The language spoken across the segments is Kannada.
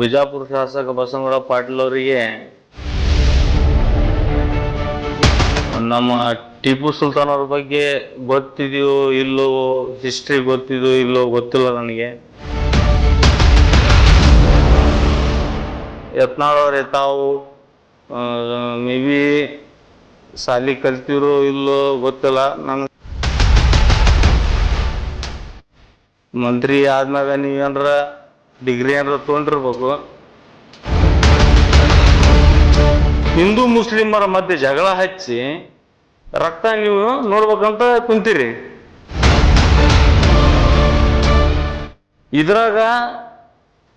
ಬಿಜಾಪುರ ಶಾಸಕ ಬಸವನಗೌಡ ಪಾಟೀಲ್ ಅವರಿಗೆ ನಮ್ಮ ಟಿಪ್ಪು ಸುಲ್ತಾನ್ ಅವ್ರ ಬಗ್ಗೆ ಗೊತ್ತಿದೆಯೋ ಇಲ್ಲೋ ಹಿಸ್ಟ್ರಿ ಗೊತ್ತಿದೆಯೋ ಇಲ್ಲೋ ಗೊತ್ತಿಲ್ಲ ನನಗೆ. ಯತ್ನಾಳವ್ರೆ ತಾವು ಮೇ ಬಿ ಸಾಲಿ ಕಲ್ತಿರೋ ಇಲ್ಲೋ ಗೊತ್ತಿಲ್ಲ. ನನ್ ಮಂತ್ರಿ ಆದ್ಮ್ಯಾಗ ನೀವೇನ್ರ ಡಿಗ್ರಿ ಏನಾರ ತೊಗೊಂಡಿರ್ಬೇಕು. ಹಿಂದೂ ಮುಸ್ಲಿಮರ ಮಧ್ಯೆ ಜಗಳ ಹಚ್ಚಿ ರಕ್ತ ನೀವು ನೋಡ್ಬೇಕಂತ ಕುಂತೀರಿ. ಇದ್ರಾಗ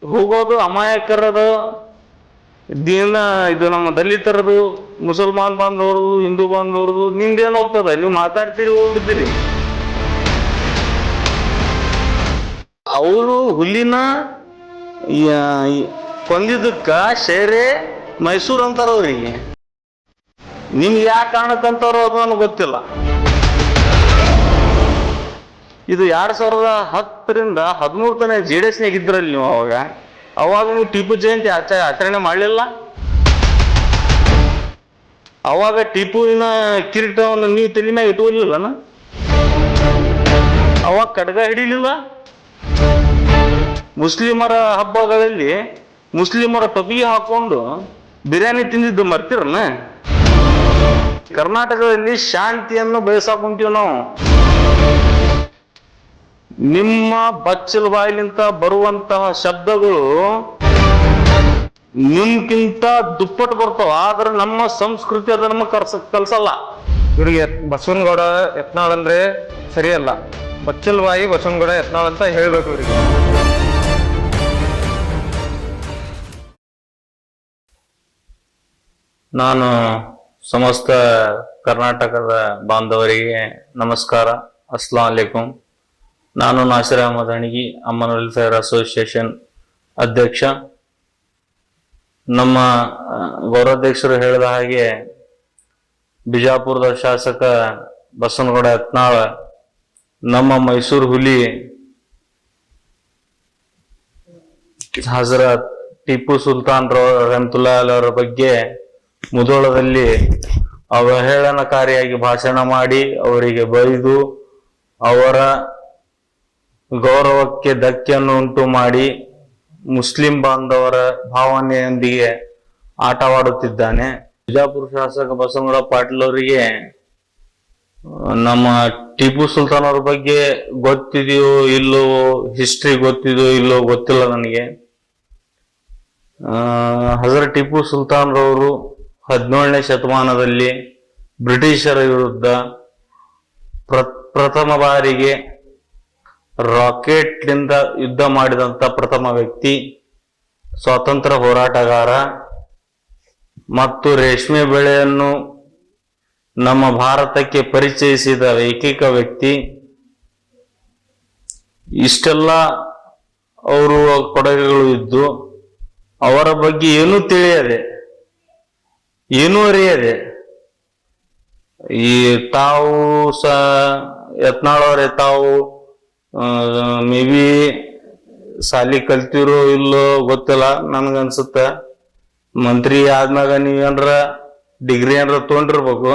ಹೋಗೋದು ಅಮಾಯಕರದು, ದೀನ ಇದು ನಮ್ಮ ದಲಿತರದು, ಮುಸಲ್ಮಾನ್ ಬಾಂಧವ್ರದು, ಹಿಂದೂ ಬಾಂಧವ್ರದು ಏನು ಹೋಗ್ತದ ನೀವು ಮಾತಾಡ್ತೀರಿ, ಹೋಗ್ಬಿಡ್ತೀರಿ. ಅವರು ಈ ಕೊಂದಿದ್ದಕ್ಕ ಸೇರೆ ಮೈಸೂರು ಅಂತಾರ ನಿಮ್ಗೆ ಯಾಕೆ ಕಾರಣಕ್ಕಂತಾರೋ ಅದು ನನಗೆ ಗೊತ್ತಿಲ್ಲ. ಇದು ಎರಡು ಸಾವಿರದ ಹತ್ತರಿಂದ ಹದಿಮೂರು ತನಕ ಜೆ ಡಿ ಎಸ್ನಾಗ ಇದ್ರಲ್ಲಿ ನೀವು ಅವಾಗ. ಅವಾಗ ನೀವು ಟಿಪ್ಪು ಜಯಂತಿ ಆಚ, ಆಚರಣೆ ಮಾಡಲಿಲ್ಲ? ಅವಾಗ ಟಿಪ್ಪುವಿನ ಕಿರೀಟವನ್ನು ನೀವು ತಲೆ ಮ್ಯಾಗ ಇಟ್ಕೊಲಿಲ್ಲನ ಅವಾಗ ಖಡ್ಗ ಹಿಡಿಲಿಲ್ಲ? ಮುಸ್ಲಿಮರ ಹಬ್ಬಗಳಲ್ಲಿ ಮುಸ್ಲಿಮರ ಟೊಪಿಗೆ ಹಾಕೊಂಡು ಬಿರಿಯಾನಿ ತಿಂದಿದ್ದು ಮರ್ತಿರನ ಕರ್ನಾಟಕದಲ್ಲಿ ಶಾಂತಿಯನ್ನು ಬಯಸಾಕೊಂತೀವಿ ಕುಂತೀವಿ ನಾವು. ನಿಮ್ಮ ಬಚ್ಚಲ ಬಾಯಿಲಿಂತ ಬರುವಂತಹ ಶಬ್ದಗಳು ನಿಮ್ಗಿಂತ ದುಪ್ಪಟ್ಟು ಬರ್ತಾವ. ಆದ್ರೆ ನಮ್ಮ ಸಂಸ್ಕೃತಿ ಅದ ನಮ್ಮ ಕರ್ಸ, ಕಲ್ಸಲ್ಲ. ಇವ್ರಿಗೆ ಬಸವನಗೌಡ ಯತ್ನಾಳ್ ಅಂದ್ರೆ ಸರಿಯಲ್ಲ. ಬಚ್ಚಲ್ವಾಯಿ ಬಸವನಗೌಡ ಯತ್ನಾಳ್ ಅಂತ ಹೇಳ್ಬೇಕು ಇವ್ರಿಗೆ. ನಾನು ಸಮಸ್ತ ಕರ್ನಾಟಕದ ಬಾಂಧವರಿಗೆ ನಮಸ್ಕಾರ. ಅಸ್ಲಾಂ ಅಲೈಕುಂ. ನಾನು ನಾಸಿರ್ ಅಹಮದ್ ಅಣಗಿ, ಅಮ್ಮನ್ ವೆಲ್ಫೇರ್ ಅಸೋಸಿಯೇಷನ್ ಅಧ್ಯಕ್ಷ. ನಮ್ಮ ಗೌರವಾಧ್ಯಕ್ಷರು ಹೇಳಿದ ಹಾಗೆ ಬಿಜಾಪುರದ ಶಾಸಕ ಬಸವನಗೌಡ ಯತ್ನಾಳ, ನಮ್ಮ ಮೈಸೂರು ಹುಲಿ ಹಜರತ್ ಟಿಪ್ಪು ಸುಲ್ತಾನ್ ರಹಮತುಲ್ಲಾ ಅವರ ಬಗ್ಗೆ ಮುದೋಳದಲ್ಲಿ ಅವಹೇಳನಕಾರಿಯಾಗಿ ಭಾಷಣ ಮಾಡಿ ಅವರಿಗೆ ಬೈದು ಅವರ ಗೌರವಕ್ಕೆ ಧಕ್ಕೆಯನ್ನು ಉಂಟು ಮಾಡಿ ಮುಸ್ಲಿಂ ಬಾಂಧವರ ಭಾವನೆಯೊಂದಿಗೆ ಆಟವಾಡುತ್ತಿದ್ದಾನೆ. ಬಿಜಾಪುರ ಶಾಸಕ ಬಸವರಾವ್ ಪಾಟೀಲ್ ಅವರಿಗೆ ನಮ್ಮ ಟಿಪ್ಪು ಸುಲ್ತಾನ್ ಅವ್ರ ಬಗ್ಗೆ ಗೊತ್ತಿದೆಯೋ ಇಲ್ಲೋ ಹಿಸ್ಟ್ರಿ ಗೊತ್ತಿದೆಯೋ ಇಲ್ಲೋ ಗೊತ್ತಿಲ್ಲ ನನಗೆ. ಹಜರ ಟಿಪ್ಪು ಸುಲ್ತಾನ್ ರವರು ಹದಿನೇಳನೇ ಶತಮಾನದಲ್ಲಿ ಬ್ರಿಟಿಷರ ವಿರುದ್ಧ ಪ್ರ, ಪ್ರಥಮ ಬಾರಿಗೆ ರಾಕೆಟ್ನಿಂದ ಯುದ್ಧ ಮಾಡಿದಂತ ಪ್ರಥಮ ವ್ಯಕ್ತಿ, ಸ್ವಾತಂತ್ರ್ಯ ಹೋರಾಟಗಾರ ಮತ್ತು ರೇಷ್ಮೆ ಬೆಳೆಯನ್ನು ನಮ್ಮ ಭಾರತಕ್ಕೆ ಪರಿಚಯಿಸಿದ ಏಕೈಕ ವ್ಯಕ್ತಿ. ಇಷ್ಟೆಲ್ಲ ಅವರು ಕೊಡುಗೆಗಳು ಇದ್ದು ಅವರ ಬಗ್ಗೆ ಏನೂ ತಿಳಿಯದೆ. ಏನೂ ಅರಿಯದೆ. ಈ ತಾವು ಸ, ಯತ್ನಾಳವ್ರೆ, ತಾವು ಮೇ ಬಿ ಸಾಲಿ ಕಲ್ತಿರೋ ಇಲ್ಲೋ ಗೊತ್ತಿಲ್ಲ ನನ್ಗನ್ಸುತ್ತ. ಮಂತ್ರಿ ಆದ್ಮ್ಯಾಗ ನೀವೇನ್ರ ಡಿಗ್ರಿ ಏನಾರ ತೊಗೊಂಡಿರ್ಬೇಕು.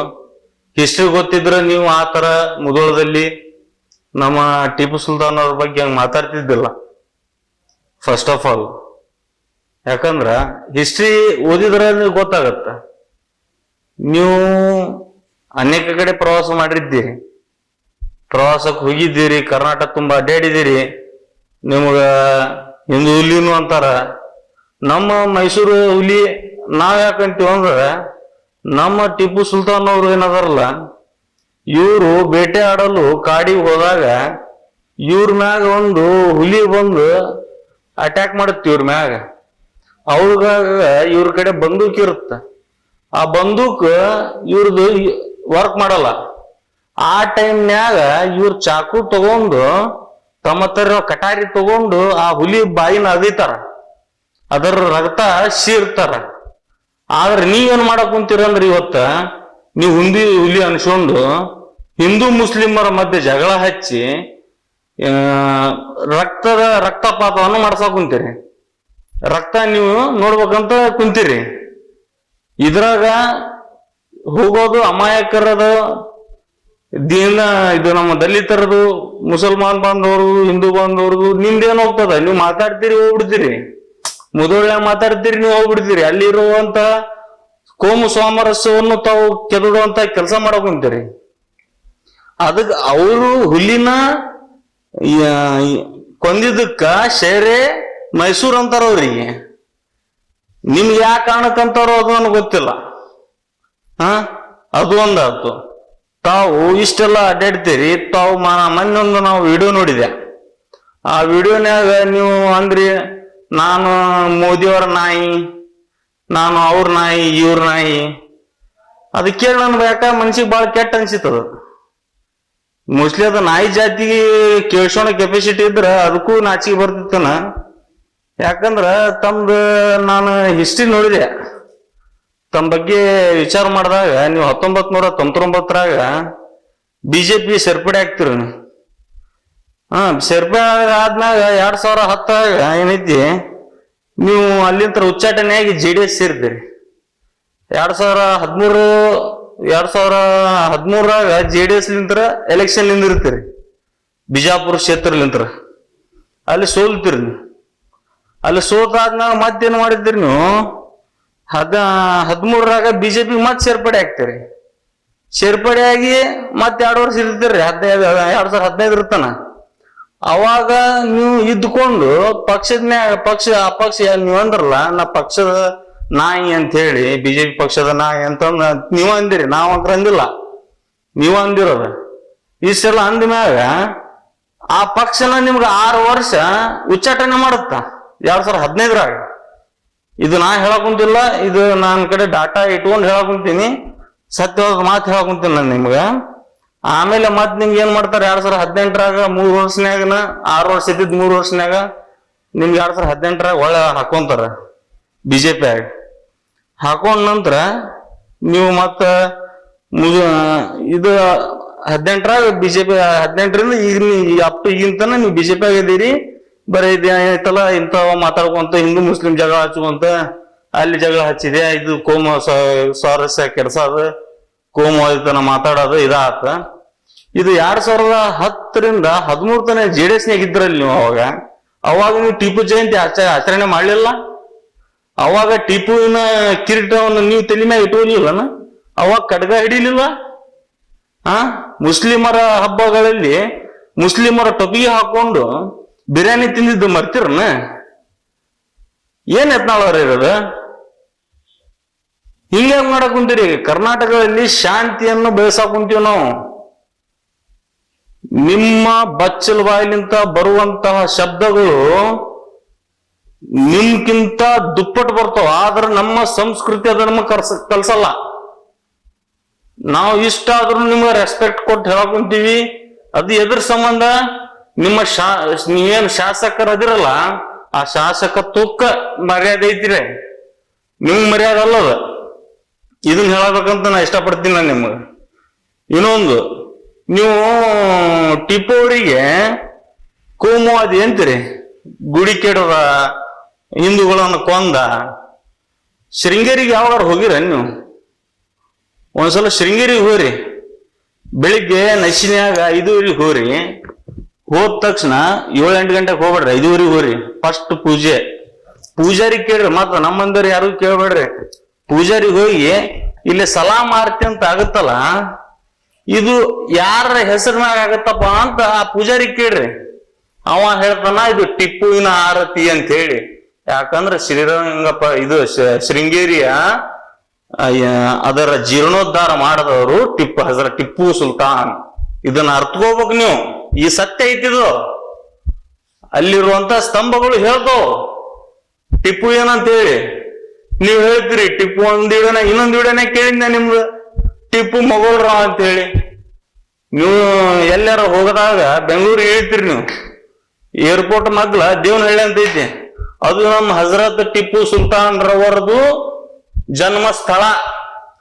ಹಿಸ್ಟ್ರಿ ಗೊತ್ತಿದ್ರೆ ನೀವು ಆ ತರ ಮುದೋಳದಲ್ಲಿ ನಮ್ಮ ಟಿಪ್ಪು ಸುಲ್ತಾನ್ ಅವ್ರ ಬಗ್ಗೆ ಹಂಗ ಮಾತಾಡ್ತಿದ್ದಿಲ್ಲ. ಫಸ್ಟ್ ಆಫ್ ಆಲ್ ಯಾಕಂದ್ರ ಹಿಸ್ಟ್ರಿ ಓದಿದ್ರೆ ಗೊತ್ತಾಗತ್ತ. ನೀವು ಅನೇಕ ಕಡೆ ಪ್ರವಾಸ ಮಾಡಿದ್ದೀರಿ. ಪ್ರವಾಸಕ್ಕೆ ಹೋಗಿದ್ದೀರಿ, ಕರ್ನಾಟಕ ತುಂಬಾ ಅಡ್ಡಾಡಿದ್ದೀರಿ. ನಿಮಗೆ ಹಿಂದೂ ಹುಲಿನೂ ಅಂತಾರ. ನಮ್ಮ ಮೈಸೂರು ಹುಲಿ ನಾವ್ ಯಾಕಂತೀವಿ ಅಂದ್ರ, ನಮ್ಮ ಟಿಪ್ಪು ಸುಲ್ತಾನ್ ಅವ್ರು ಏನದಾರಲ್ಲ, ಇವರು ಬೇಟೆ ಆಡಲು ಕಾಡಿಗೆ ಹೋದಾಗ ಇವ್ರ ಮ್ಯಾಗ ಒಂದು ಹುಲಿ ಬಂದು ಅಟ್ಯಾಕ್ ಮಾಡುತ್ತೆ ಇವ್ರ ಮ್ಯಾಗ. ಅವ್ರಿಗಾಗ ಇವ್ರ ಕಡೆ ಬಂದೂಕ್ ಇರುತ್ತ. ಆ ಬಂದೂಕ್ ಇವ್ರದ್ದು ವರ್ಕ್ ಮಾಡಲ್ಲ. ಆ ಟೈಮ್ನ್ಯಾಗ ಇವ್ರ ಚಾಕು ತಗೊಂಡು, ತಮ್ಮ ತರ ಕಟಾರಿ ತಗೊಂಡು ಆ ಹುಲಿ ಬಾಯಿನ ಅದಿತಾರ. ಅದರ ರಕ್ತ ಸೀರ್ತಾರ ಆದ್ರೆ ನೀವೇನ್ ಮಾಡಕ್ ಕುಂತೀರಂದ್ರೆ ಇವತ್ತ ನೀವು ಹುಂದಿ ಹುಲಿ ಅನ್ಸ್ಕೊಂಡು ಹಿಂದೂ ಮುಸ್ಲಿಮರ ಮಧ್ಯೆ ಜಗಳ ಹಚ್ಚಿ ರಕ್ತದ ರಕ್ತಪಾತವನ್ನು ಮಾಡ್ಸಕ್ ಕುಂತೀರಿ. ರಕ್ತ ನೀವು ನೋಡ್ಬೇಕಂತ ಕುಂತೀರಿ. ಇದ್ರಾಗ ಹೋಗೋದು ಅಮಾಯಕರದು, ದೀನ ಇದು ನಮ್ಮ ದಲಿತರದು, ಮುಸಲ್ಮಾನ್ ಬಾಂಧವರು ಹಿಂದೂ ಬಾಂಧವ್ರದು ಏನು ಹೋಗ್ತದ? ನೀವು ಮಾತಾಡ್ತೀರಿ, ಹೋಗ್ಬಿಡ್ತೀರಿ. ಮುದೋಳ್ಳ ಮಾತಾಡ್ತೀರಿ, ನೀವು ಹೋಗ್ಬಿಡ್ತೀರಿ. ಅಲ್ಲಿರುವಂತ ಕೋಮು ಸಾಮರಸ್ಯವನ್ನು ತಾವು ಕೆದಡುವಂತ ಕೆಲಸ ಮಾಡೋಕೆ ಕುಂತೀರಿ ಅದಕ್ಕೆ ಅವರು ಹುಲ್ಲಿನ ಕೊಂದಿದ್ದಕ್ಕ ಶೇರೆ ಮೈಸೂರು ಅಂತಾರ ಅವ್ರಿಗೆ ನಿಮ್ಗೆ ಯಾಕೆ ಕಾರಣಕ್ಕಂತಾರೋ ಅದು ನನಗೆ ಗೊತ್ತಿಲ್ಲ. ಹಾ? ಅದು ಒಂದಾಯ್ತು. ತಾವು ಇಷ್ಟೆಲ್ಲ ಅಡ್ಡಾಡ್ತೀರಿ, ತಾವು ಮೊನ್ನೊಂದು ನಾವು ವಿಡಿಯೋ ನೋಡಿದೆ. ಆ ವಿಡಿಯೋನ್ಯಾಗ ನೀವು ಅಂದ್ರಿ, ನಾನು ಮೋದಿಯವರ ನಾಯಿ, ನಾನು ಅವ್ರ ನಾಯಿ, ಇವ್ರ ನಾಯಿ. ಅದು ಕೇಳಿ ನನ್ಗೆ ಯಾಕ ಮನ್ಸಿಗೆ ಭಾಳ ಕೆಟ್ಟ ಅನ್ಸಿತ್ತದ ಮೋಸ್ಟ್ಲಿ ಅದು ನಾಯಿ ಜಾತಿ ಕೇಳ್ಸೋಣ ಕೆಪಾಸಿಟಿ ಇದ್ರ ಅದಕ್ಕೂ ನಾಚಿಕೆ ಬರ್ತಿತ್ತನ. ಯಾಕಂದ್ರ ತಮ್ದು ನಾನು ಹಿಸ್ಟ್ರಿ ನೋಡಿದೆ. ತಮ್ಮ ಬಗ್ಗೆ ವಿಚಾರ ಮಾಡಿದಾಗ ನೀವು ಹತ್ತೊಂಬತ್ ನೂರ ತೊಂಬತ್ತೊಂಬತ್ತರಾಗ ಬಿಜೆಪಿ ಸೇರ್ಪಡೆ ಆಗ್ತಿರು. ಹಾ, ಸೇರ್ಪಡೆ ಆದ್ಮ್ಯಾಗ ಎರಡ್ ಸಾವಿರ ಹತ್ತಾಗ ಏನೈತಿ, ನೀವು ಅಲ್ಲಿಂದ ಉಚ್ಚಾಟನೆಯಾಗಿ ಜೆ ಡಿ ಎಸ್ ಸೇರ್ತೀರಿ ಎರಡ್ ಸಾವಿರ ಹದಿಮೂರು, ಎರಡ್ ಸಾವಿರ ಹದಿಮೂರಾಗ ಜೆ ಡಿ ಎಸ್ ಲಿಂತ್ರ ಎಲೆಕ್ಷನ್ ನಿಂದಿರ್ತೀರಿ ಬಿಜಾಪುರ ಕ್ಷೇತ್ರಲಿಂತ್ರ. ಅಲ್ಲಿ ಸೋಲ್ತೀರಿ ನೀವು. ಅಲ್ಲಿ ಸೋತಾದ್ಮ್ಯಾಗ ಮತ್ತೇನ್ ಮಾಡಿದ್ರಿ ನೀವು? ಹದ, ಹದಿಮೂರರಾಗ ಬಿಜೆಪಿ ಮತ್ತೆ ಸೇರ್ಪಡೆ ಆಗ್ತೀರಿ. ಸೇರ್ಪಡೆ ಆಗಿ ಮತ್ತೆ ಎರಡು ವರ್ಷ ಇರ್ತೀರಿ ಹದಿನೈದು ಎರಡ್ ಸಾವಿರದ ಹದಿನೈದು ಇರ್ತಾನ. ಅವಾಗ ನೀವು ಇದ್ಕೊಂಡು ಪಕ್ಷದ ಮ್ಯಾಗ ಪಕ್ಷ ಅಪಕ್ಷ ನೀವು ಅಂದ್ರಲ್ಲ, ನಾ ಪಕ್ಷದ ನಾಯಿ ಅಂತ ಹೇಳಿ, ಬಿಜೆಪಿ ಪಕ್ಷದ ನಾಯಿ ಅಂತ ನೀವು ಅಂದಿರಿ, ನಾವ್ ಅಂತ ಅಂದಿಲ್ಲ. ನೀವು ಅಂದಿರೋದು. ಇಷ್ಟೆಲ್ಲ ಅಂದ ಮ್ಯಾಗ ಆ ಪಕ್ಷನ ನಿಮ್ಗೆ ಆರು ವರ್ಷ ಉಚ್ಚಾಟನೆ ಮಾಡುತ್ತ? ಎರಡ್ ಸಾವಿರದ ಹದಿನೈದರಾಗ. ಇದು ನಾ ಹೇಳಕುಂತಿಲ್ಲ ಇದು ನನ್ನ ಕಡೆ ಡಾಟಾ ಇಟ್ಕೊಂಡು ಹೇಳಕುಂತೀನಿ ಸತ್ಯವಾದ ಮಾತು ಹೇಳಕುಂತೀನಿ ನಾನು ನಿಮ್ಗೆ. ಆಮೇಲೆ ಮತ್ತೆ ನಿಮ್ಗೆ ಏನ್ ಮಾಡ್ತಾರೆ, ಎರಡ್ ಸಾವಿರದ ಹದಿನೆಂಟರಾಗ ಮೂರು ವರ್ಷನ್ಯಾಗನ ಆರು ವರ್ಷ ಇದ್ದಿದ್ ಮೂರು ವರ್ಷನ್ಯಾಗ ನಿಮ್ಗೆ ಎರಡ್ ಸಾವಿರದ ಹದಿನೆಂಟರಾಗ ಒಳ್ಳೆ ಹಾಕೊಂತಾರ ಬಿಜೆಪಿ ಆಗ. ಹಾಕೊಂಡ ನಂತರ ನೀವು ಮತ್ತ ಇದು ಹದಿನೆಂಟರಾಗ ಬಿಜೆಪಿ ಹದಿನೆಂಟರಿಂದ ಈಗ ಅಪ್ ಟು ಈಗಿನ ತನ ನೀವು ಬಿಜೆಪಿ ಆಗಿದ್ದೀರಿ. ಬರೀ ಇದು ಐತಲ್ಲ ಇಂಥವ ಮಾತಾಡ್ಕೊಂತ ಹಿಂದೂ ಮುಸ್ಲಿಂ ಜಗಳ ಹಚ್ಕೊಂತ ಅಲ್ಲಿ ಜಗಳ ಹಚ್ಚಿದೆ ಇದು ಕೋಮ ಸ್ವಾರಸ್ಯ ಕೆಡ್ಸೋದು ಇದನ್ನ ಮಾತಾಡೋದು ಇದಾತ. ಇದು ಎರಡ್ ಸಾವಿರದ ಹತ್ತರಿಂದ ಹದಿಮೂರು ಜೆ ಡಿ ಎಸ್ನಾಗ ಇದ್ರಲ್ಲಿ ನೀವು ಅವಾಗ. ಅವಾಗ ನೀವು ಟಿಪ್ಪು ಜಯಂತಿ ಆಚ, ಆಚರಣೆ ಮಾಡ್ಲಿಲ್ಲ? ಅವಾಗ ಟಿಪ್ಪುವಿನ ಕಿರೀಟವನ್ನು ನೀವು ತಲೆ ಮ್ಯಾಗ ಇಟ್ಕೊಲಿಲ್ಲ ಅವಾಗ ಕಡ್ಗ ಹಿಡಿಲಿಲ್ಲ? ಆ? ಮುಸ್ಲಿಮರ ಹಬ್ಬಗಳಲ್ಲಿ ಮುಸ್ಲಿಮರ ಟೊಪಿಗೆ ಹಾಕೊಂಡು ಬಿರಿಯಾನಿ ತಿಂದಿದ್ದು ಮರ್ತಿರನ? ಏನ್ ಎತ್ನಾಳವ್ರ ಇರೋದು? ಹಿಂಗೆ ಮಾಡಕ್ ಕುಂತೀರಿ. ಕರ್ನಾಟಕದಲ್ಲಿ ಶಾಂತಿಯನ್ನು ಬೆಳೆಸಕ್ ಕುಂತೀವಿ ನಾವು. ನಿಮ್ಮ ಬಚ್ಚಲ್ ಬಾಯಿಲಿಂತ ಬರುವಂತಹ ಶಬ್ದಗಳು ನಿಮ್ಗಿಂತ ದುಪ್ಪಟ್ಟು ಬರ್ತಾವ. ಆದ್ರೆ ನಮ್ಮ ಸಂಸ್ಕೃತಿ ಅದ ನಮಗ್ ಕರ್ಸ, ಕಲ್ಸಲ್ಲ. ನಾವು ಇಷ್ಟ ಆದ್ರೂ ನಿಮ್ಗೆ ರೆಸ್ಪೆಕ್ಟ್ ಕೊಟ್ಟು ಹೇಳಕ್ ಕುಂತೀವಿ. ಅದು ಎದ್ರ ಸಂಬಂಧ. ನಿಮ್ಮ ಶಾ, ನೀವೇನ್ ಶಾಸಕರದಿರಲ್ಲ, ಆ ಶಾಸಕ ತೂಕ ಮರ್ಯಾದೆ ಐತಿರಿ. ನಿಮ್ಗೆ ಮರ್ಯಾದೆ ಅಲ್ಲದ ಇದನ್ನ ಹೇಳಬೇಕಂತ ನಾ ಇಷ್ಟಪಡ್ತೀನಿ ನಾನು ನಿಮ್ಗೆ. ಇನ್ನೊಂದು, ನೀವು ಟಿಪ್ಪು ಅವರಿಗೆ ಕೋಮುವಾದಿ ಅಂತೀರಿ ಗುಡಿ ಕೆಡದ ಹಿಂದೂಗಳನ್ನು ಕೊಂದ, ಶೃಂಗೇರಿಗೆ ಯಾವಾಗ ಹೋಗಿರ ನೀವು? ಒಂದ್ಸಲ ಶೃಂಗೇರಿಗೆ ಹೋರಿ ಬೆಳಿಗ್ಗೆ ನಶಿನ್ಯಾಗ ಐದುವರೆಗೆ ಹೋರಿ ಹೋದ ತಕ್ಷಣ ಏಳು ಎಂಟು ಗಂಟೆಗೆ ಹೋಗ್ಬೇಡ್ರಿ, ಐದುವರೆಗೆ ಹೋಗ್ರಿ. ಫಸ್ಟ್ ಪೂಜೆ. ಪೂಜಾರಿ ಕೇಳ್ರಿ, ಮತ್ತ ನಮ್ಮಂದವ್ರು ಯಾರು ಕೇಳ್ಬೇಡ್ರಿ. ಪೂಜಾರಿ ಹೋಗಿ ಇಲ್ಲಿ ಸಲಾ ಮಾರ್ತಿ ಅಂತ ಆಗುತ್ತಲ್ಲ, ಇದು ಯಾರ ಹೆಸರಿನಾಗ ಆಗತ್ತಪ್ಪ ಅಂತ ಆ ಪೂಜಾರಿ ಕೇಳ್ರಿ. ಅವ ಹೇಳ್ತಾನ, ಇದು ಟಿಪ್ಪುವಿನ ಆರತಿ ಅಂತ ಹೇಳಿ ಯಾಕಂದ್ರೆ ಶ್ರೀರಂಗಪ್ಪ, ಇದು ಶೃಂಗೇರಿಯ ಅದರ ಜೀರ್ಣೋದ್ಧಾರ ಮಾಡದವರು ಟಿಪ್ಪು, ಹಜರ ಟಿಪ್ಪು ಸುಲ್ತಾನ್. ಇದನ್ನ ಅರ್ಥಕೋಬೇಕು ನೀವು. ಈ ಸತ್ಯ ಐತಿದು ಅಲ್ಲಿರುವಂತ ಸ್ತಂಭಗಳು ಹೇಳ್ತಾವ. ಟಿಪ್ಪು ಏನಂತೇಳಿ? ನೀವು ಹೇಳ್ತೀರಿ, ಟಿಪ್ಪು ಒಂದ್ ವಿಡಿಯೋನ ಇನ್ನೊಂದ್ ವಿಡಿಯೋನ ಕೇಳಿದ್ನ ನಿಮ್ದು? ಟಿಪ್ಪು ಮೊಘಲ್ರ ಅಂತ ಹೇಳಿ ನೀವು ಎಲ್ಲಾರ ಹೋಗದಾಗ ಬೆಂಗಳೂರಿಗೆ ಹೇಳ್ತೀರಿ ನೀವು. ಏರ್ಪೋರ್ಟ್ ಮಗ್ಲ ದೇವನಹಳ್ಳಿ ಅಂತ ಐತಿ. ಅದು ನಮ್ಮ ಹಜರತ್ ಟಿಪ್ಪು ಸುಲ್ತಾನ್ ರವರದು ಜನ್ಮ ಸ್ಥಳ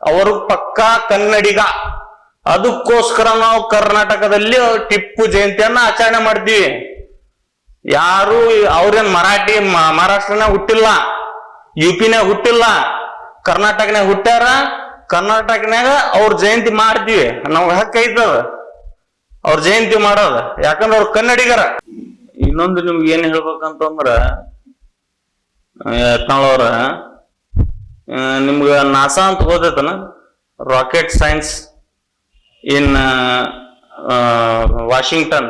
ಅವರು ಪಕ್ಕಾ ಕನ್ನಡಿಗ. ಅದಕ್ಕೋಸ್ಕರ ನಾವು ಕರ್ನಾಟಕದಲ್ಲಿ ಟಿಪ್ಪು ಜಯಂತಿಯನ್ನ ಆಚರಣೆ ಮಾಡ್ತೀವಿ. ಯಾರು ಅವ್ರೇನ್ ಮರಾಠಿ ಮಹಾರಾಷ್ಟ್ರನ ಹುಟ್ಟಿಲ್ಲ ಯು ಪಿನಾಗ ಹುಟ್ಟಿಲ್ಲ ಕರ್ನಾಟಕನಾಗ ಹುಟ್ಟ್ಯಾರ ಕರ್ನಾಟಕನಾಗ ಅವ್ರ ಜಯಂತಿ ಮಾಡ್ತೀವಿ. ನಮ್ಗೆ ಹಕ್ಕ ಐತದ? ಅವ್ರ ಜಯಂತಿ ಮಾಡೋದ. ಯಾಕಂದ್ರೆ ಅವ್ರ ಕನ್ನಡಿಗರ. ಇನ್ನೊಂದು ನಿಮ್ಗೆ ಏನ್ ಹೇಳ್ಬೇಕಂತಂದ್ರ ಯತ್ನಾಳವ್ರ ನಿಮ್ಗ ನಾಸಾ ಅಂತ ಓದೈತನ? Rocket science in Washington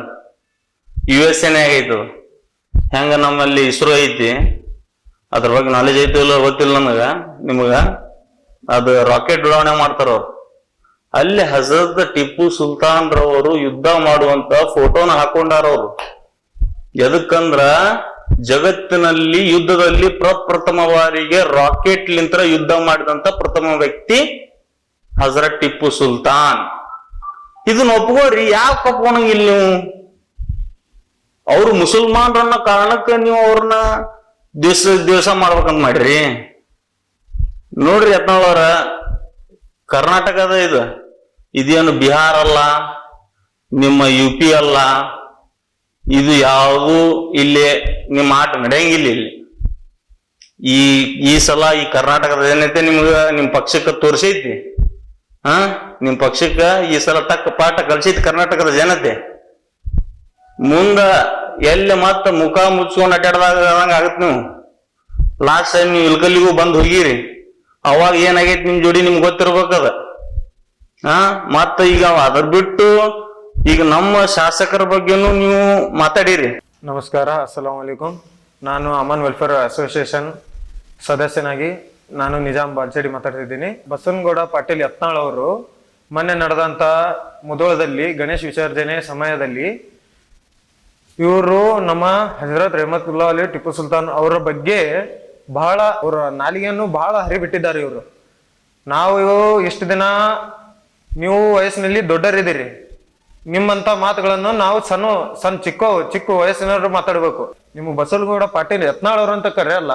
U S N ಆಗೈತು ಹೆಂಗ ನಮ್ಮಲ್ಲಿ ಇಸ್ರೋ ಐತಿ, ಅದ್ರ ಬಗ್ಗೆ ನಾಲೆಜ್ ಐತಿ ಇಲ್ಲ ಗೊತ್ತಿಲ್ಲ ನಮಗೆ ನಿಮಗ. ಅದು ರಾಕೆಟ್ ಉಡಾವಣೆ ಮಾಡ್ತಾರ. ಅವ್ರು ಅಲ್ಲಿ ಹಜರತ್ ಟಿಪ್ಪು ಸುಲ್ತಾನ್ ರವರು ಯುದ್ಧ ಮಾಡುವಂತ ಫೋಟೋನ ಹಾಕೊಂಡಾರ ಅವರು. ಎದಕ್ಕಂದ್ರ, ಜಗತ್ತಿನಲ್ಲಿ ಯುದ್ಧದಲ್ಲಿ ಪ್ರಪ್ರಥಮ ಬಾರಿಗೆ ರಾಕೆಟ್ ಲಿಂತ್ರ ಯುದ್ಧ ಮಾಡಿದಂತ ಪ್ರಥಮ ವ್ಯಕ್ತಿ ಹಜರತ್ ಟಿಪ್ಪು ಸುಲ್ತಾನ್. ಇದನ್ನ ಒಪ್ಕೋರಿ ಯಾಕೆ ಒಪ್ಕೊಳಂಗಿಲ್ಲ ನೀವು? ಅವ್ರು ಮುಸಲ್ಮಾನರನ್ನ ಕಾರಣಕ್ಕೆ ನೀವು ಅವ್ರನ್ನ ದಿವಸ ದಿವಸ ಮಾಡ್ಬೇಕಂತ ಮಾಡ್ರಿ. ನೋಡ್ರಿ ಯತ್ನಾಳವ್ರ ಕರ್ನಾಟಕದ ಇದು. ಇದೇನು ಬಿಹಾರ ಅಲ್ಲ, ನಿಮ್ಮ ಯು ಪಿ ಅಲ್ಲ, ಇದು ಯಾವುದು ಇಲ್ಲಿ ನಿಮ್ಮ ಆಟ ನಡೆಯಂಗಿಲ್ಲ ಇಲ್ಲಿ. ಈ ಈ ಸಲ ಈ ಕರ್ನಾಟಕದ ಏನೈತೆ ನಿಮ್ಗ, ನಿಮ್ ಪಕ್ಷಕ್ಕೆ ತೋರಿಸೈತಿ? ಹಾ? ನಿಮ್ ಪಕ್ಷಕ್ಕ ಈ ಸಲ ತಕ್ಕ ಪಾಠ ಕಲ್ಸೈತಿ ಕರ್ನಾಟಕದ ಜನತೆ. ಮುಂದ ಎಲ್ಲಿ ಮತ್ತ ಮುಖ ಮುಚ್ಕೊಂಡು ಅಡ್ಡಾಡ್ದಾಗ ಆಗತ್ ನೀವು. ಲಾಸ್ಟ್ ಟೈಮ್ ನೀವು ಇಲ್ಕಲ್ಲಿಗೂ ಬಂದ್ ಹೋಗಿರಿ. ಅವಾಗ ಏನಾಗೈತಿ ನಿಮ್ ಜೋಡಿ ನಿಮ್ಗೆ ಗೊತ್ತಿರ್ಬೇಕದ ಹಾ? ಮತ್ತ ಈಗ ಅದ್ರ ಬಿಟ್ಟು ಈಗ ನಮ್ಮ ಶಾಸಕರ ಬಗ್ಗೆನೂ ನೀವು ಮಾತಾಡಿರಿ. ನಮಸ್ಕಾರ ಅಸ್ಸಲಾಂ ವಲೈಕುಂ ನಾನು ಅಮನ್ ವೆಲ್ಫೇರ್ ಅಸೋಸಿಯೇಷನ್ ಸದಸ್ಯನಾಗಿ ನಾನು ನಿಜಾಮ್ ಬಾಲ್ಚೇಡಿ ಮಾತಾಡ್ತಿದ್ದೀನಿ. ಬಸವನಗೌಡ ಪಾಟೀಲ್ ಯತ್ನಾಳ್ ಅವರು ಮೊನ್ನೆ ನಡೆದಂತ ಮುದೋಳದಲ್ಲಿ ಗಣೇಶ್ ವಿಸರ್ಜನೆ ಸಮಯದಲ್ಲಿ ಇವರು ನಮ್ಮ ಹಜರತ್ ರೆಹಮತುಲ್ಲಾ ಅಲಿ ಟಿಪ್ಪು ಸುಲ್ತಾನ್ ಅವರ ಬಗ್ಗೆ ಬಹಳ, ಅವರ ನಾಲಿಗೆಯನ್ನು ಬಹಳ ಹರಿಬಿಟ್ಟಿದ್ದಾರೆ ಇವರು. ನಾವು ಇಷ್ಟು ದಿನ ನೀವು ವಯಸ್ಸಿನಲ್ಲಿ ದೊಡ್ಡರಿದ್ದೀರಿ. ನಿಮ್ಮಂತ ಮಾತುಗಳನ್ನು ನಾವು ಸಣ್ಣ ಸಣ್ಣ ಚಿಕ್ಕ ಚಿಕ್ಕ ವಯಸ್ಸಿನವರು ಮಾತಾಡಬೇಕು. ನಿಮ್ಮ ಬಸವನಗೌಡ ಪಾಟೀಲ್ ಯತ್ನಾಳ್ ಅವರು ಅಂತ ಕರೆಯಲ್ಲ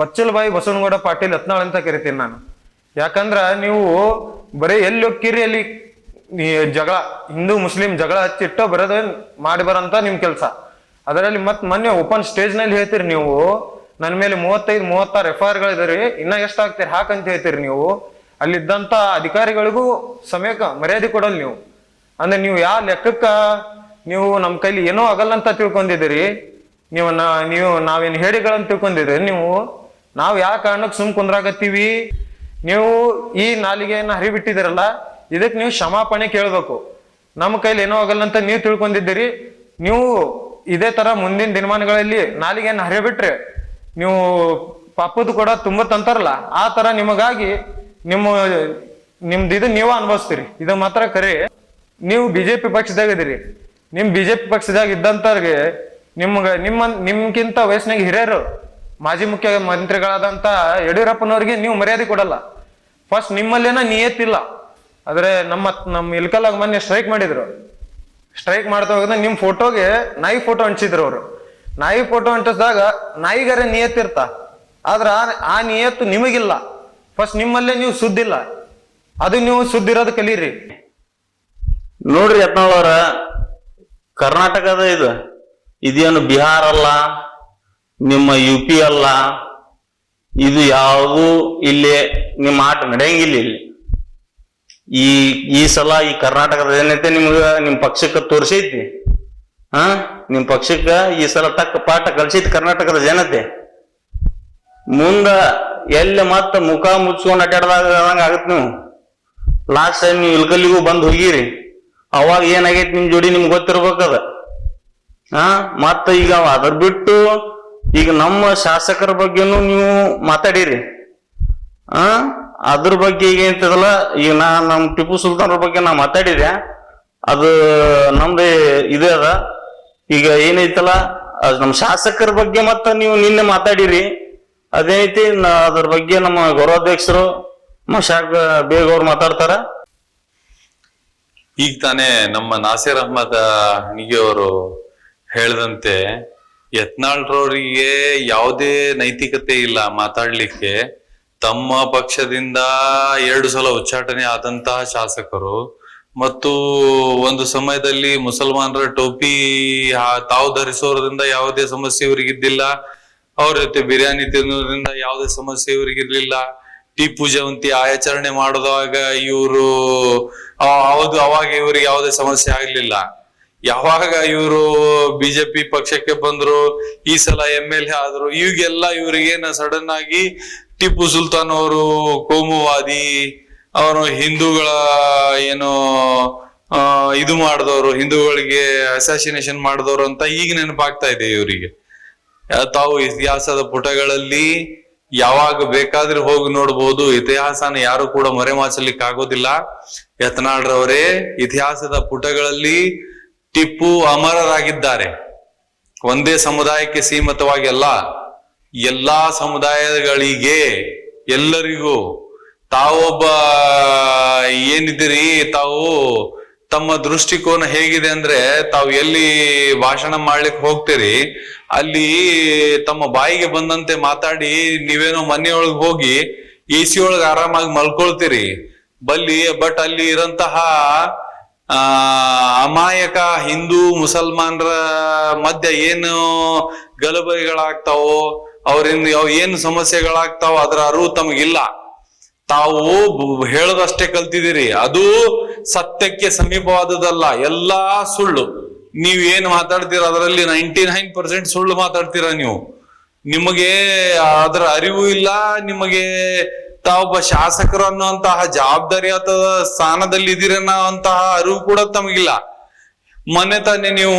ಬಚ್ಚಲ್ ಬಾಯಿ ಬಸವನಗೌಡ ಪಾಟೀಲ್ ಯತ್ನಾಳ್ ಅಂತ ಕರಿತೀನಿ ನಾನು. ಯಾಕಂದ್ರ ನೀವು ಬರೀ ಎಲ್ಲಿ ಹೋಗ್ತೀರಿ ಅಲ್ಲಿ ಜಗಳ, ಹಿಂದೂ, ಮುಸ್ಲಿಂ ಜಗಳ ಹಚ್ಚಿಟ್ಟು ಬರೋದ ಮಾಡಿ ಬರಂತ ನಿಮ್ ಕೆಲಸ. ಅದರಲ್ಲಿ ಮತ್ ಮೊನ್ನೆ ಓಪನ್ ಸ್ಟೇಜ್ನಲ್ಲಿ ಹೇಳ್ತೀರಿ ನೀವು ನನ್ನ ಮೇಲೆ ಮೂವತ್ತೈದು, ಮೂವತ್ತಾರು ಎಫ್ ಐ ಗಳಿದ್ರಿ ಇನ್ನ ಎಷ್ಟಾಗ್ತೀರಿ ಹಾಕಂತ ಹೇಳ್ತೀರಿ ನೀವು. ಅಲ್ಲಿದ್ದಂತ ಅಧಿಕಾರಿಗಳಿಗೂ ಸಮಯಕ್ಕೆ ಮರ್ಯಾದೆ ಕೊಡಲ್ಲ ನೀವು. ಅಂದ್ರೆ ನೀವು ಯಾವ ಲೆಕ್ಕಕ್ಕ ನೀವು ನಮ್ಮ ಕೈಲಿ ಏನೋ ಆಗಲ್ಲ ಅಂತ ತಿಳ್ಕೊಂಡಿದ್ದೀರಿ. ನೀವು ನೀವು ನಾವೇನು ಹೇಳಿಗಳಂತ ತಿಳ್ಕೊಂಡಿದ್ದೀರಿ, ನೀವು ನಾವು ಯಾವ ಕಾರಣಕ್ಕೆ ಸುಮ್ ಕುಂದ್ರಾಗತ್ತೀವಿ ನೀವು ಈ ನಾಲಿಗೆಯನ್ನ ಹರಿಬಿಟ್ಟಿದ್ದೀರಲ್ಲ ಇದಕ್ಕೆ ನೀವು ಕ್ಷಮಾಪಣೆ ಕೇಳಬೇಕು. ನಮ್ಮ ಕೈಲಿ ಏನೋ ಆಗಲ್ಲ ಅಂತ ನೀವು ತಿಳ್ಕೊಂಡಿದ್ದೀರಿ. ನೀವು ಇದೇ ತರ ಮುಂದಿನ ದಿನಮಾನಗಳಲ್ಲಿ ನಾಲಿಗೆಯನ್ನು ಹರಿಬಿಟ್ರೆ, ನೀವು ಪಾಪದ ಕೂಡ ತುಂಬತ್ತಂತಾರಲ್ಲ ಆ ತರ ನಿಮಗಾಗಿ ನಿಮ್ಮ, ನಿಮ್ದು ಇದು ನೀವು ಅನುಭವಿಸ್ತೀರಿ. ಇದು ಮಾತ್ರ ಕರೆ. ನೀವು ಬಿಜೆಪಿ ಪಕ್ಷದಾಗ ಇದೀರಿ ನಿಮ್ ಬಿಜೆಪಿ ಪಕ್ಷದಾಗ ಇದ್ದಂತವ್ರಿಗೆ ನಿಮ್ಗೆ, ನಿಮ್ಮ, ನಿಮ್ಗಿಂತ ವಯಸ್ಸಿನಾಗ ಹಿರಿಯರು ಮಾಜಿ ಮುಖ್ಯಮಂತ್ರಿಗಳಾದಂತ ಯಡಿಯೂರಪ್ಪನವ್ರಿಗೆ ನೀವು ಮರ್ಯಾದೆ ಕೊಡಲ್ಲ. ಫಸ್ಟ್ ನಿಮ್ಮಲ್ಲೇನ ನಿಯತ್ತಿಲ್ಲ ಆದ್ರೆ ನಮ್ಮ ನಮ್ಮ ಇಲ್ಕಲಾಗ ಮೊನ್ನೆ ಸ್ಟ್ರೈಕ್ ಮಾಡಿದ್ರು. ಸ್ಟ್ರೈಕ್ ಮಾಡ್ತಾ ಹೋಗಿದ್ರೆ ನಿಮ್ಮ ಫೋಟೋಗೆ ನಾಯಿ ಫೋಟೋ ಅಂಟಿಸಿದ್ರು ಅವರು. ನಾಯಿ ಫೋಟೋ ಅಂಟಿಸಿದಾಗ ನಾಯಿಗಾರೆ ನಿಯತ್ತಿರ್ತ ಆದ್ರೆ ಆ- ನಿಯತ್ತು ನಿಮಗಿಲ್ಲ. ಫಸ್ಟ್ ನಿಮ್ಮಲ್ಲೇ ನೀವು ಸುದ್ದಿಲ್ಲ. ಅದು ನೀವು ಸುದ್ದಿರೋದು ಕಲೀರಿ. ನೋಡ್ರಿ ಯತ್ನಾಳವ್ರ ಕರ್ನಾಟಕದ ಇದು, ಇದೇನು ಬಿಹಾರ ಅಲ್ಲ ನಿಮ್ಮ ಯು ಪಿ ಅಲ್ಲ, ಇದು ಯಾವುದು ಇಲ್ಲಿ, ನಿಮ್ಮ ಆಟ ನಡೆಯಂಗಿಲ್ಲ ಇಲ್ಲಿ. ಈ ಈ ಸಲ ಈ ಕರ್ನಾಟಕದ ಏನೈತೆ ನಿಮ್ಗೆ ನಿಮ್ಮ ಪಕ್ಷಕ್ಕೆ ತೋರಿಸೈತಿ ಹಾ ನಿಮ್ಮ ಪಕ್ಷಕ್ಕೆ ಈ ಸಲ ತಕ್ಕ ಪಾಠ ಕಲ್ಸೈತಿ ಕರ್ನಾಟಕದ ಜನತೆ? ಮುಂದ ಎಲ್ಲಿ ಮತ್ತೆ ಮುಖ ಮುಚ್ಚಿಕೊಂಡು ಅಡ್ಡಾಡ್ದಾಗ ಆಗತ್ ನೀವು? ಲಾಸ್ಟ್ ಟೈಮ್ ನೀವು ಇಲ್ಕಲ್ಲಿಗೂ ಬಂದು ಹೋಗಿರಿ. ಅವಾಗ ಏನಾಗೈತಿ ನಿಮ್ ಜೋಡಿ ನಿಮ್ಗೆ ಗೊತ್ತಿರ್ಬೇಕದ? ಹಾ ಮತ್ತ ಈಗ ಅದ್ರ ಬಿಟ್ಟು ಈಗ ನಮ್ಮ ಶಾಸಕರ ಬಗ್ಗೆನೂ ನೀವು ಮಾತಾಡಿರಿ. ಆ? ಅದ್ರ ಬಗ್ಗೆ ಈಗ ಏನ್ತದಲ್ಲ, ಈಗ ನಾ ನಮ್ ಟಿಪ್ಪು ಸುಲ್ತಾನ್ರ ಬಗ್ಗೆ ನಾ ಮಾತಾಡಿದೆ ಅದು ನಮ್ದು ಇದೇ ಅದ. ಈಗ ಏನೈತಲ್ಲ, ಅದು ನಮ್ಮ ಶಾಸಕರ ಬಗ್ಗೆ ಮತ್ತ ನೀವು ನಿನ್ನೆ ಮಾತಾಡಿರಿ. ಅದೇನೈತಿ ಅದ್ರ ಬಗ್ಗೆ ನಮ್ಮ ಗೌರವಾಧ್ಯಕ್ಷರು ಮಶಾಕ್ ಬೇಗ ಅವ್ರು ಮಾತಾಡ್ತಾರ. ಈಗ ತಾನೇ ನಮ್ಮ ನಾಸಿರ್ ಅಹಮದ್ ಹಣಿಗೆ ಅವರು ಹೇಳ್ದಂತೆ ಯತ್ನಾಳ್ರವರಿಗೆ ಯಾವುದೇ ನೈತಿಕತೆ ಇಲ್ಲ ಮಾತಾಡ್ಲಿಕ್ಕೆ. ತಮ್ಮ ಪಕ್ಷದಿಂದ ಎರಡು ಸಲ ಉಚ್ಚಾಟನೆ ಆದಂತಹ ಶಾಸಕರು. ಮತ್ತು ಒಂದು ಸಮಯದಲ್ಲಿ ಮುಸಲ್ಮಾನರ ಟೋಪಿ ತಾವು ಧರಿಸೋದ್ರಿಂದ ಯಾವುದೇ ಸಮಸ್ಯೆ ಇವರಿಗಿದ್ದಿಲ್ಲ ಅವ್ರ ಜೊತೆ ಬಿರಿಯಾನಿ ತಿನ್ನೋದ್ರಿಂದ ಯಾವುದೇ ಸಮಸ್ಯೆ ಇವರಿಗಿರ್ಲಿಲ್ಲ ಟೀ ಪೂಜಾವಂತಿ ಆಚರಣೆ ಮಾಡಿದಾಗ ಇವರು ಅವಾಗ ಇವ್ರಿಗೆ ಯಾವುದೇ ಸಮಸ್ಯೆ ಆಗ್ಲಿಲ್ಲ. ಯಾವಾಗ ಇವರು ಬಿಜೆಪಿ ಪಕ್ಷಕ್ಕೆ ಬಂದ್ರು, ಈ ಸಲ ಎಂ ಎಲ್ ಎ ಆದ್ರು, ಈಗೆಲ್ಲ ಇವ್ರಿಗೇನ ಸಡನ್ ಆಗಿ ಟಿಪ್ಪು ಸುಲ್ತಾನ್ ಅವರು ಕೋಮುವಾದಿ ಅವರು ಹಿಂದೂಗಳ ಏನು ಇದು ಮಾಡಿದವರು, ಹಿಂದೂಗಳಿಗೆ ಅಸಾಸಿನೇಷನ್ ಮಾಡಿದವರು ಅಂತ ಈಗ ನೆನಪಾಗ್ತಾ ಇದೆ ಇವರಿಗೆ. ತಾವು ಇತಿಹಾಸದ ಪುಟಗಳಲ್ಲಿ ಯಾವಾಗ ಬೇಕಾದ್ರೆ ಹೋಗಿ ನೋಡ್ಬೋದು, ಇತಿಹಾಸನ ಯಾರು ಕೂಡ ಮರೆಮಾಚಲಿಕ್ಕೆ ಆಗೋದಿಲ್ಲ ಯತ್ನಾಳ್ರವರೇ ಇತಿಹಾಸದ ಪುಟಗಳಲ್ಲಿ ಟಿಪ್ಪು ಅಮರರಾಗಿದ್ದಾರೆ. ಒಂದೇ ಸಮುದಾಯಕ್ಕೆ ಸೀಮಿತವಾಗಿ ಅಲ್ಲ, ಎಲ್ಲಾ ಸಮುದಾಯಗಳಿಗೆ ಎಲ್ಲರಿಗೂ ತಾವೊಬ್ಬ ಏನಿದ್ದೀರಿ, ತಾವು ತಮ್ಮ ದೃಷ್ಟಿಕೋನ ಹೇಗಿದೆ ಅಂದ್ರೆ ತಾವು ಎಲ್ಲಿ ಭಾಷಣ ಮಾಡ್ಲಿಕ್ಕೆ ಹೋಗ್ತೀರಿ, ಅಲ್ಲಿ ತಮ್ಮ ಬಾಯಿಗೆ ಬಂದಂತೆ ಮಾತಾಡಿ ನೀವೇನೋ ಮನೆಯೊಳಗೆ ಹೋಗಿ ಎ ಸಿ ಒಳಗೆ ಆರಾಮಾಗಿ ಮಲ್ಕೊಳ್ತೀರಿ. ಬಲ್ಲಿ ಬಟ್ ಅಲ್ಲಿ ಇರಂತಹ ಆ, ಅಮಾಯಕ ಹಿಂದೂ ಮುಸಲ್ಮಾನರ ಮಧ್ಯ ಏನು ಗಲಭೆಗಳಾಗ್ತಾವೋ, ಅವರಿಂದ ಏನು ಸಮಸ್ಯೆಗಳಾಗ್ತಾವೋ ಅದರ ಅರಿವು ತಮಗಿಲ್ಲ. ತಾವು ಹೇಳದಷ್ಟೇ ಕಲ್ತಿದ್ದೀರಿ. ಅದು ಸತ್ಯಕ್ಕೆ ಸಮೀಪವಾದದಲ್ಲ ಎಲ್ಲಾ ಸುಳ್ಳು. ನೀವು ಏನು ಮಾತಾಡ್ತೀರ ಅದರಲ್ಲಿ ನೈಂಟಿ ನೈನ್ ಪರ್ಸೆಂಟ್ ಸುಳ್ಳು ಮಾತಾಡ್ತೀರಾ ನೀವು. ನಿಮಗೆ ಅದರ ಅರಿವು ಇಲ್ಲ, ನಿಮಗೆ ತಾವೊಬ್ಬ ಶಾಸಕರು ಅನ್ನುವಂತಹ ಅಥವಾ ಸ್ಥಾನದಲ್ಲಿ ಅಂತಹ ಅರಿವು ಕೂಡ ತಮಗಿಲ್ಲ. ಮೊನ್ನೆ ತಾನೆ ನೀವು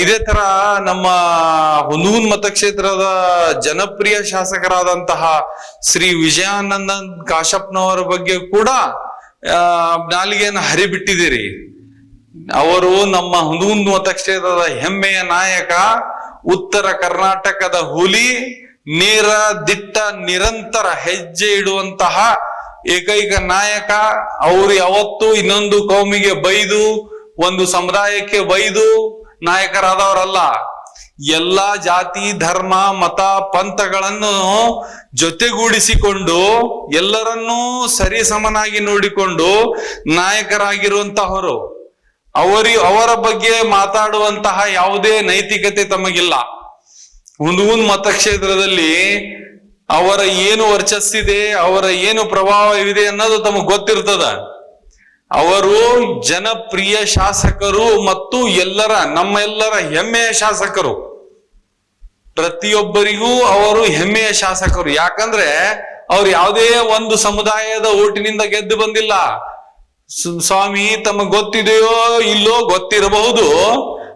ಇದೇ ತರ ನಮ್ಮ ಹುನೂನ್ ಮತಕ್ಷೇತ್ರದ ಜನಪ್ರಿಯ ಶಾಸಕರಾದಂತಹ ಶ್ರೀ ವಿಜಯಾನಂದನ್ ಕಾಶಪ್ಪನವರ ಬಗ್ಗೆ ಕೂಡ ನಾಲಿಗೆಯನ್ನು ಹರಿಬಿಟ್ಟಿದ್ದೀರಿ. ಅವರು ನಮ್ಮ ಹುನೂನ್ ಮತಕ್ಷೇತ್ರದ ಹೆಮ್ಮೆಯ ನಾಯಕ, ಉತ್ತರ ಕರ್ನಾಟಕದ ಹುಲಿ ನೇರ ದಿಟ್ಟ ನಿರಂತರ ಹೆಜ್ಜೆ ಇಡುವಂತಹ ಏಕೈಕ ನಾಯಕ, ಅವರು ಯಾವತ್ತು ಇನ್ನೊಂದು ಕೌಮಿಗೆ ಬೈದು, ಒಂದು ಸಮುದಾಯಕ್ಕೆ ಬೈದು ನಾಯಕರಾದವರಲ್ಲ. ಎಲ್ಲಾ ಜಾತಿ, ಧರ್ಮ, ಮತ, ಪಂಥಗಳನ್ನು ಜೊತೆಗೂಡಿಸಿಕೊಂಡು, ಎಲ್ಲರನ್ನೂ ಸರಿ ಸಮನಾಗಿ ನೋಡಿಕೊಂಡು ನಾಯಕರಾಗಿರುವಂತಹವರು. ಅವರಿ, ಅವರ ಬಗ್ಗೆ ಮಾತಾಡುವಂತಹ ಯಾವುದೇ ನೈತಿಕತೆ ತಮಗಿಲ್ಲ. ಹುನೂನ್ ಮತಕ್ಷೇತ್ರದಲ್ಲಿ ಅವರ ಏನು ವರ್ಚಸ್ಸಿದೆ, ಅವರ ಏನು ಪ್ರಭಾವ ಇದೆ ಅನ್ನೋದು ತಮಗೆ ಗೊತ್ತಿರ್ತದ. ಅವರು ಜನಪ್ರಿಯ ಶಾಸಕರು ಮತ್ತು ಎಲ್ಲರ ನಮ್ಮೆಲ್ಲರ ಹೆಮ್ಮೆಯ ಶಾಸಕರು. ಪ್ರತಿಯೊಬ್ಬರಿಗೂ ಅವರು ಹೆಮ್ಮೆಯ ಶಾಸಕರು. ಯಾಕಂದ್ರೆ ಅವ್ರು ಯಾವುದೇ ಒಂದು ಸಮುದಾಯದ ಓಟಿನಿಂದ ಗೆದ್ದು ಬಂದಿಲ್ಲ. ಸ್ವಾಮಿ ತಮಗೆ ಗೊತ್ತಿದೆಯೋ ಇಲ್ಲೋ ಗೊತ್ತಿರಬಹುದು.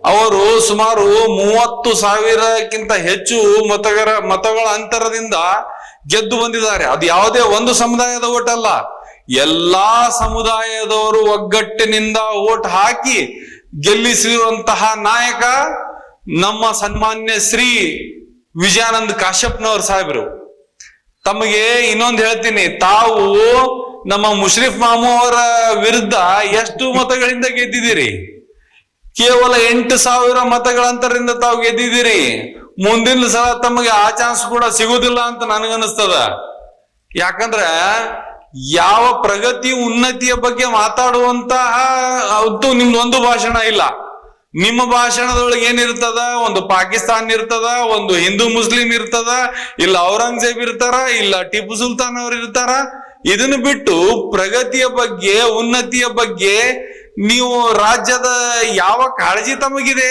ಅವರು ಸುಮಾರು ಮೂವತ್ತು ಸಾವಿರಕ್ಕಿಂತ ಹೆಚ್ಚು ಮತಗರ, ಮತಗಳ ಅಂತರದಿಂದ ಗೆದ್ದು ಬಂದಿದ್ದಾರೆ. ಅದು ಯಾವುದೇ ಒಂದು ಸಮುದಾಯದ ಓಟ್ ಅಲ್ಲ. ಎಲ್ಲಾ ಸಮುದಾಯದವರು ಒಗ್ಗಟ್ಟಿನಿಂದ ಓಟ್ ಹಾಕಿ ಗೆಲ್ಲಿಸಿರುವಂತಹ ನಾಯಕ ನಮ್ಮ ಸನ್ಮಾನ್ಯ ಶ್ರೀ ವಿಜಯಾನಂದ್ ಕಾಶ್ಯಪ್ನವ್ರ ಸಾಹೇಬರು. ತಮಗೆ ಇನ್ನೊಂದು ಹೇಳ್ತೀನಿ, ತಾವು ನಮ್ಮ ಮುಷ್ರಿಫ್ ಮಾಮು ಅವರ ವಿರುದ್ಧ ಎಷ್ಟು ಮತಗಳಿಂದ ಗೆದ್ದಿದ್ದೀರಿ? ಕೇವಲ ಎಂಟು ಸಾವಿರ ಮತಗಳ ಅಂತರಿಂದ ತಾವು ಗೆದ್ದಿದ್ದೀರಿ. ಮುಂದಿನ ಸಲ ತಮಗೆ ಆ ಚಾನ್ಸ್ ಕೂಡ ಸಿಗುದಿಲ್ಲ ಅಂತ ನನಗನ್ನಿಸ್ತದ. ಯಾಕಂದ್ರೆ ಯಾವ ಪ್ರಗತಿ ಉನ್ನತಿಯ ಬಗ್ಗೆ ಮಾತಾಡುವಂತಹ ಅದು ನಿಮ್ದು ಒಂದು ಭಾಷಣ ಇಲ್ಲ. ನಿಮ್ಮ ಭಾಷಣದೊಳಗೆ ಏನಿರ್ತದ? ಒಂದು ಪಾಕಿಸ್ತಾನ್ ಇರ್ತದ, ಒಂದು ಹಿಂದೂ ಮುಸ್ಲಿಂ ಇರ್ತದ, ಇಲ್ಲ ಔರಂಗಜೇಬ್ ಇರ್ತಾರ, ಇಲ್ಲ ಟಿಪ್ಪು ಸುಲ್ತಾನ್ ಅವ್ರು ಇರ್ತಾರ. ಇದನ್ನು ಬಿಟ್ಟು ಪ್ರಗತಿಯ ಬಗ್ಗೆ, ಉನ್ನತಿಯ ಬಗ್ಗೆ ನೀವು ರಾಜ್ಯದ ಯಾವ ಕಾಳಜಿ ತಮಗಿದೆ?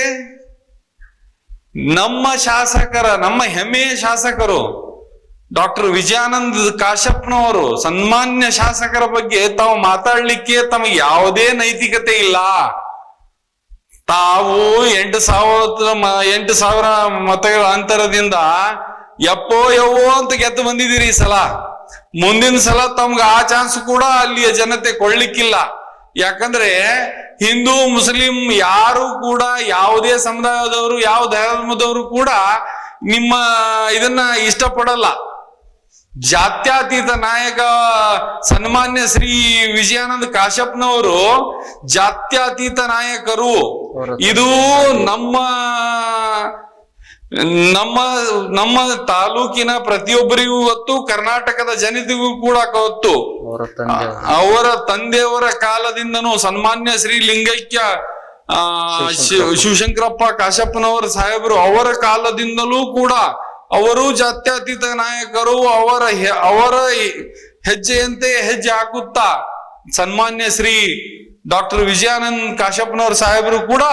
ನಮ್ಮ ಶಾಸಕರ, ನಮ್ಮ ಹೆಮ್ಮೆಯ ಶಾಸಕರು ಡಾಕ್ಟರ್ ವಿಜಯಾನಂದ ಕಾಶಪ್ಪನವರು ಸನ್ಮಾನ್ಯ ಶಾಸಕರ ಬಗ್ಗೆ ತಾವು ಮಾತಾಡ್ಲಿಕ್ಕೆ ತಮಗೆ ಯಾವುದೇ ನೈತಿಕತೆ ಇಲ್ಲ. ತಾವು ಎಂಟು ಸಾವಿರ ಎಂಟು ಸಾವಿರ ಮತಗಳ ಅಂತರದಿಂದ ಎಪ್ಪೋ ಯವ್ವೋ ಅಂತ ಗೆದ್ದು ಬಂದಿದ್ದೀರಿ ಈ ಸಲ. ಮುಂದಿನ ಸಲ ತಮ್ಗೆ ಆ ಚಾನ್ಸ್ ಕೂಡ ಅಲ್ಲಿಯ ಜನತೆ ಕೊಳ್ಳಿಕ್ಕಿಲ್ಲ ಯಾಕಂದ್ರೆ ಹಿಂದೂ ಮುಸ್ಲಿಂ ಯಾರು ಕೂಡ ಯಾವುದೇ ಸಮುದಾಯದವರು ಯಾವ ಧರ್ಮದವರು ಕೂಡ ನಿಮ್ಮ ಇದನ್ನ ಇಷ್ಟಪಡಲ್ಲ. ಜಾತ್ಯತೀತ ನಾಯಕ ಸನ್ಮಾನ್ಯ ಶ್ರೀ ವಿಜಯಾನಂದ ಕಾಶ್ಯಪ್ನವರು ಜಾತ್ಯತೀತ ನಾಯಕರು. ಇದು ನಮ್ಮ ನಮ್ಮ ನಮ್ಮ ತಾಲೂಕಿನ ಪ್ರತಿಯೊಬ್ಬರಿಗೂ ಗೊತ್ತು ಕರ್ನಾಟಕದ ಜನತೆಗೂ ಕೂಡ ಗೊತ್ತು. ಅವರ ತಂದೆ ಅವರ. ತಂದೆಯವರ ಕಾಲದಿಂದನೂ ಸನ್ಮಾನ್ಯ ಶ್ರೀ ಲಿಂಗೈಕ್ಯ ಆ, ಶಿವಶಂಕರಪ್ಪ. ಕಾಶಪ್ಪನವರ ಸಾಹೇಬರು ಅವರ ಕಾಲದಿಂದಲೂ ಕೂಡ ಅವರು ಜಾತ್ಯತೀತ ನಾಯಕರು ಅವರ ಅವರ ಹೆಜ್ಜೆಯಂತೆ ಹೆಜ್ಜೆ ಹಾಕುತ್ತಾ ಸನ್ಮಾನ್ಯ ಶ್ರೀ ಡಾಕ್ಟರ್ ವಿಜಯಾನಂದ್ ಕಾಶಪ್ಪನವರ ಸಾಹೇಬರು ಕೂಡ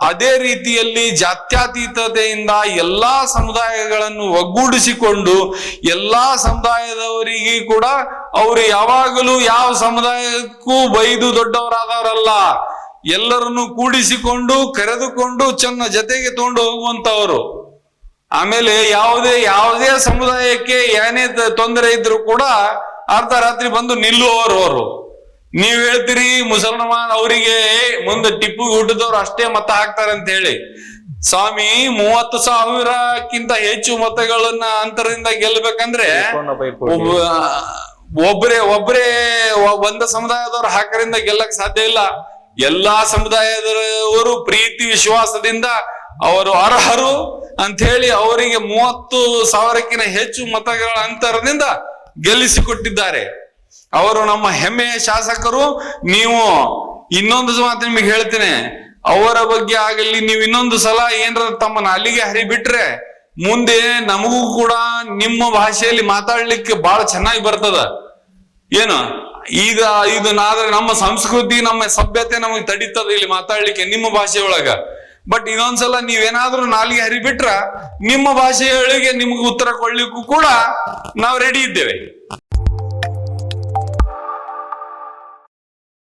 ಅದೇ ರೀತಿಯಲ್ಲಿ ಜಾತ್ಯತೀತತೆಯಿಂದ ಎಲ್ಲಾ ಸಮುದಾಯಗಳನ್ನು ಒಗ್ಗೂಡಿಸಿಕೊಂಡು ಎಲ್ಲಾ ಸಮುದಾಯದವರಿಗೆ ಕೂಡ ಅವರು ಯಾವಾಗಲೂ ಯಾವ ಸಮುದಾಯಕ್ಕೂ ಬೈದು ದೊಡ್ಡವರಾದವರಲ್ಲ. ಎಲ್ಲರನ್ನು ಕೂಡಿಸಿಕೊಂಡು, ಕರೆದುಕೊಂಡು, ಚೆನ್ನ ಜೊತೆಗೆ ತಗೊಂಡು ಹೋಗುವಂತವರು. ಆಮೇಲೆ ಯಾವುದೇ ಯಾವುದೇ ಸಮುದಾಯಕ್ಕೆ ಏನೇ ತೊಂದರೆ ಇದ್ರು ಕೂಡ ಅರ್ಧ ರಾತ್ರಿ ಬಂದು ನಿಲ್ಲುವವರು ಅವರು. ನೀವ್ ಹೇಳ್ತೀರಿ ಮುಸಲ್ಮಾನ್ ಅವರಿಗೆ ಮುಂದೆ ಟಿಪ್ಪು ಹುಟ್ಟಿದವ್ರು ಅಷ್ಟೇ ಮತ ಹಾಕ್ತಾರೆ ಅಂತ ಹೇಳಿ. ಸ್ವಾಮಿ ಮೂವತ್ತು ಸಾವಿರಕ್ಕಿಂತ ಹೆಚ್ಚು ಮತಗಳನ್ನ ಅಂತರದಿಂದ ಗೆಲ್ಲಬೇಕಂದ್ರೆ ಒಬ್ಬ ಒಬ್ರೇ ಒಬ್ರೇ ಒಂದ ಸಮುದಾಯದವ್ರು ಹಾಕರಿಂದ ಗೆಲ್ಲಕ್ ಸಾಧ್ಯ ಇಲ್ಲ. ಎಲ್ಲಾ ಸಮುದಾಯದವರು ಪ್ರೀತಿ ವಿಶ್ವಾಸದಿಂದ ಅವರು ಅರ್ಹರು ಅಂತ ಹೇಳಿ ಅವರಿಗೆ ಮೂವತ್ತು ಸಾವಿರಕ್ಕಿಂತ ಹೆಚ್ಚು ಮತಗಳ ಅಂತರದಿಂದ ಗೆಲ್ಲಿಸಿಕೊಟ್ಟಿದ್ದಾರೆ. ಅವರು ನಮ್ಮ ಹೆಮ್ಮೆಯ ಶಾಸಕರು, ನೀವು ಇನ್ನೊಂದು ಮಾತು ನಿಮಗೆ ಹೇಳ್ತೇನೆ, ಅವರ ಬಗ್ಗೆ ಆಗಲಿ ನೀವು ಇನ್ನೊಂದು ಸಲ ಏನರ ತಮ್ಮ ನಾಲಿಗೆ ಹರಿಬಿಟ್ರೆ, ಮುಂದೆ ನಮಗೂ ಕೂಡ ನಿಮ್ಮ ಭಾಷೆಯಲ್ಲಿ ಮಾತಾಡ್ಲಿಕ್ಕೆ ಬಹಳ ಚೆನ್ನಾಗಿ ಬರ್ತದ. ಏನು? ಈಗ ಇದು ಆದ್ರೆ ನಮ್ಮ ಸಂಸ್ಕೃತಿ, ನಮ್ಮ ಸಭ್ಯತೆ ನಮಗೆ ತಡೀತದ ಇಲ್ಲಿ ಮಾತಾಡ್ಲಿಕ್ಕೆ ನಿಮ್ಮ ಭಾಷೆ ಒಳಗ. ಬಟ್ ಇನ್ನೊಂದ್ಸಲ ನೀವೇನಾದ್ರೂ ನಾಲಿಗೆ ಹರಿಬಿಟ್ರ, ನಿಮ್ಮ ಭಾಷೆಯೊಳಗೆ ನಿಮ್ಗೆ ಉತ್ತರ ಕೊಡ್ಲಿಕ್ಕೂ ಕೂಡ ನಾವು ರೆಡಿ ಇದ್ದೇವೆ.